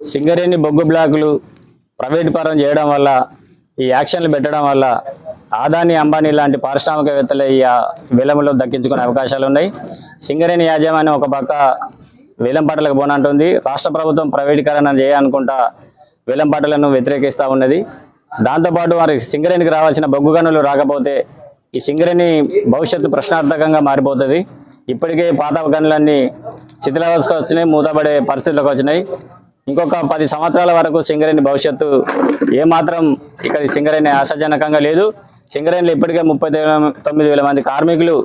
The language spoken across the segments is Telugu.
సింగరేణి బొగ్గు బ్లాకులు ప్రైవేట్ పరం చేయడం వల్ల ఈ యాక్షన్లు పెట్టడం వల్ల ఆదాని అంబానీ లాంటి పారిశ్రామికవేత్తలు ఈ ఆ దక్కించుకునే అవకాశాలు ఉన్నాయి. సింగరేణి యాజమాన్యం ఒక పక్క వేలంపాటలకు పోనంటుంది. రాష్ట్ర ప్రభుత్వం ప్రైవేటీకరణ చేయాలనుకుంటా వేలంపాటలను వ్యతిరేకిస్తూ ఉన్నది. దాంతోపాటు వారి సింగరేణికి రావాల్సిన బొగ్గు గనులు రాకపోతే ఈ సింగరేణి భవిష్యత్తు ప్రశ్నార్థకంగా మారిపోతుంది. ఇప్పటికే పాత గనులన్నీ శిథిలావస్థకు వచ్చినాయి మూతపడే పరిస్థితులకు వచ్చినాయి. ఇంకొక పది సంవత్సరాల వరకు సింగరేణి భవిష్యత్తు ఏమాత్రం ఇక్కడ సింగరేణి ఆశాజనకంగా లేదు. సింగరేణిలో ఇప్పటికే ముప్పై తొమ్మిది వేల మంది కార్మికులు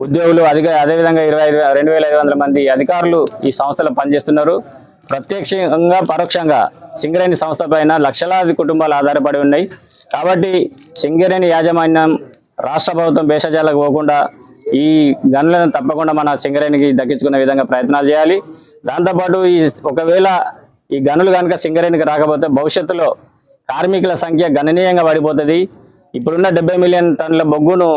ఉద్యోగులు అధిక అదేవిధంగా ఇరవై రెండు వేల ఐదు వందల మంది అధికారులు ఈ సంస్థలో పనిచేస్తున్నారు. ప్రత్యక్షంగా పరోక్షంగా సింగరేణి సంస్థ పైన లక్షలాది కుటుంబాలు ఆధారపడి ఉన్నాయి. కాబట్టి సింగరేణి యాజమాన్యం రాష్ట్ర ప్రభుత్వం భేషజాలకు పోకుండా ఈ గనులను తప్పకుండా మన సింగరేణికి దక్కించుకునే విధంగా ప్రయత్నాలు చేయాలి. దాంతోపాటు ఈ ఒకవేళ ఈ గనులు కనుక సింగరేణికి రాకపోతే భవిష్యత్తులో కార్మికుల సంఖ్య గణనీయంగా పడిపోతుంది ఇప్పుడున్న డెబ్బై మిలియన్ టన్నుల బొగ్గును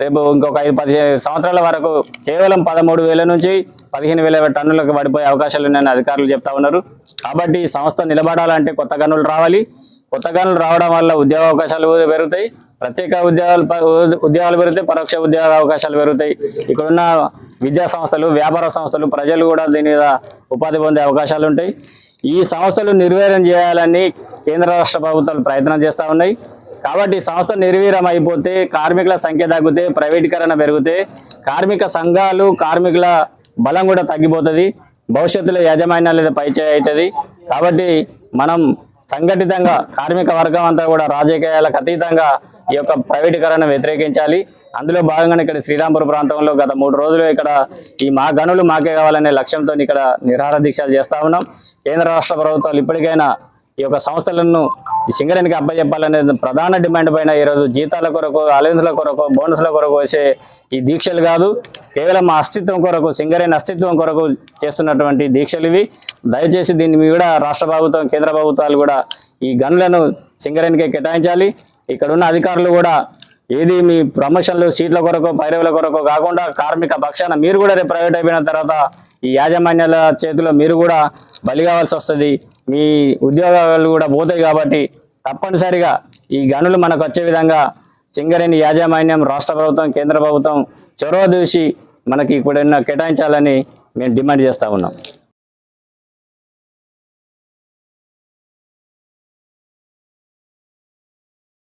రేపు ఇంకొక ఐదు పదిహేను సంవత్సరాల వరకు కేవలం పదమూడు వేల నుంచి పదిహేను వేల టన్నులకు పడిపోయే అవకాశాలు ఉన్నాయని అధికారులు చెప్తా ఉన్నారు. కాబట్టి ఈ సంస్థ నిలబడాలంటే కొత్త గనులు రావాలి. కొత్త గనులు రావడం వల్ల ఉద్యోగ అవకాశాలు పెరుగుతాయి. ప్రత్యేక ఉద్యోగాలు ఉద్యోగాలు పెరుగుతాయి. పరోక్ష ఉద్యోగ అవకాశాలు పెరుగుతాయి. ఇక్కడున్న విద్యా సంస్థలు వ్యాపార సంస్థలు ప్రజలు కూడా దీని మీద ఉపాధి పొందే అవకాశాలు ఉంటాయి. ఈ సంస్థలు నిర్వీర్యం చేయాలని కేంద్ర రాష్ట్ర ప్రభుత్వాలు ప్రయత్నం చేస్తూ ఉన్నాయి. కాబట్టి సంస్థ నిర్వీర్యం అయిపోతే కార్మికుల సంఖ్య తగ్గితే ప్రైవేటీకరణ పెరిగితే కార్మిక సంఘాలు కార్మికుల బలం కూడా తగ్గిపోతుంది. భవిష్యత్తులో యాజమాన్యాలు లేదా పైచే అవుతుంది. కాబట్టి మనం సంఘటితంగా కార్మిక వర్గం అంతా కూడా రాజకీయాలకు అతీతంగా ఈ యొక్క ప్రైవేటీకరణ వ్యతిరేకించాలి. అందులో భాగంగానే ఇక్కడ శ్రీరాంపురం ప్రాంతంలో గత మూడు రోజులు ఇక్కడ ఈ మా గనులు మాకే కావాలనే లక్ష్యంతో ఇక్కడ నిరాహార దీక్షలు చేస్తా ఉన్నాం. కేంద్ర రాష్ట్ర ప్రభుత్వాలు ఇప్పటికైనా ఈ యొక్క సంస్థలను ఈ సింగరేణికి అప్పచెప్పాలనే ప్రధాన డిమాండ్ పైన ఈరోజు జీతాల కొరకు అలవెన్స్ల కొరకు బోనస్ల కొరకు వచ్చే ఈ దీక్షలు కాదు కేవలం మా అస్తిత్వం కొరకు సింగరేణి అస్తిత్వం కొరకు చేస్తున్నటువంటి దీక్షలు ఇవి. దయచేసి దీన్ని మీ కూడా రాష్ట్ర ప్రభుత్వం కేంద్ర ప్రభుత్వాలు కూడా ఈ గనులను సింగరేణికే కేటాయించాలి. ఇక్కడ ఉన్న అధికారులు కూడా ఏది మీ ప్రమోషన్లు సీట్ల కొరకు పైరవుల కొరకు కాకుండా కార్మిక పక్షాన మీరు కూడా రేపు ప్రైవేట్ అయిపోయిన తర్వాత ఈ యాజమాన్యాల చేతిలో మీరు కూడా బలి కావాల్సి వస్తుంది. మీ ఉద్యోగాలు కూడా పోతాయి కాబట్టి తప్పనిసరిగా ఈ గనులు మనకు వచ్చే విధంగా సింగరేణి యాజమాన్యం రాష్ట్ర ప్రభుత్వం కేంద్ర ప్రభుత్వం చొరవ చూసి మనకి ఇప్పుడున్న కేటాయించాలని మేము డిమాండ్ చేస్తూ ఉన్నాం.